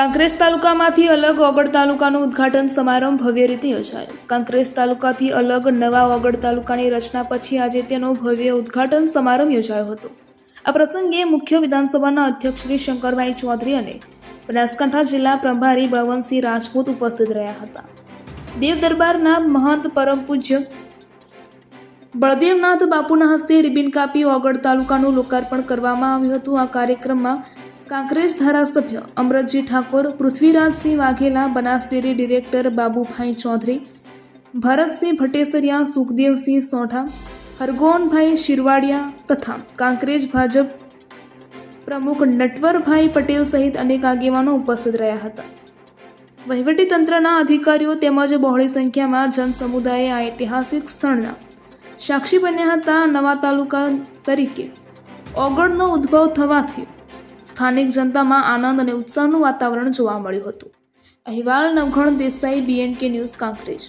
કાંકરેજ તાલુકામાંથી અલગ ઓગળ તાલુકાનું ઉદ્ઘાટન સમારંભ ભવ્ય રીતે યોજાયો. કાંકરેજ તાલુકાથી અલગ નવા ઓગળ તાલુકાની રચના પછી આજે તેનો ભવ્ય ઉદ્ઘાટન સમારંભ યોજાયો હતો. આ પ્રસંગે મુખ્ય વિધાનસભાના અધ્યક્ષ શ્રી શંકરભાઈ ચૌધરી અને બનાસકાંઠા જિલ્લા પ્રભારી બળવંતસિંહ રાજપૂત ઉપસ્થિત રહ્યા હતા. દેવ દરબારના મહંત પરમ પૂજ્ય બળદેવનાથ બાપુના હસ્તે રિબિન કાપી ઓગળ તાલુકાનું લોકાર્પણ કરવામાં આવ્યું હતું. આ કાર્યક્રમમાં કાંકરેજ ધારાસભ્ય અમરતજી ઠાકોર, પૃથ્વીરાજસિંહ વાઘેલા બનાસ ડેરી ડિરેક્ટર બાબુભાઈ ચૌધરી, ભરતસિંહ ભટ્ટેસરિયા સુખદેવસિંહ સોઢા, હરગોનભાઈ શિરવાડિયા તથા કાંકરેજ ભાજપ પ્રમુખ નટવરભાઈ પટેલ સહિત અનેક આગેવાનો ઉપસ્થિત રહ્યા હતા. વહીવટીતંત્રના અધિકારીઓ તેમજ બહોળી સંખ્યામાં જનસમુદાયે આ ઐતિહાસિક સ્થળના સાક્ષી બન્યા હતા નવા તાલુકા તરીકે. ઓગળનો ઉદ્ભવ થવાથી સ્થાનિક જનતામાં આનંદ અને ઉત્સાહનું વાતાવરણ જોવા મળ્યું હતું. અહેવાલ નવઘણ દેસાઈ બીએનકે ન્યૂઝ કાંકરેજ.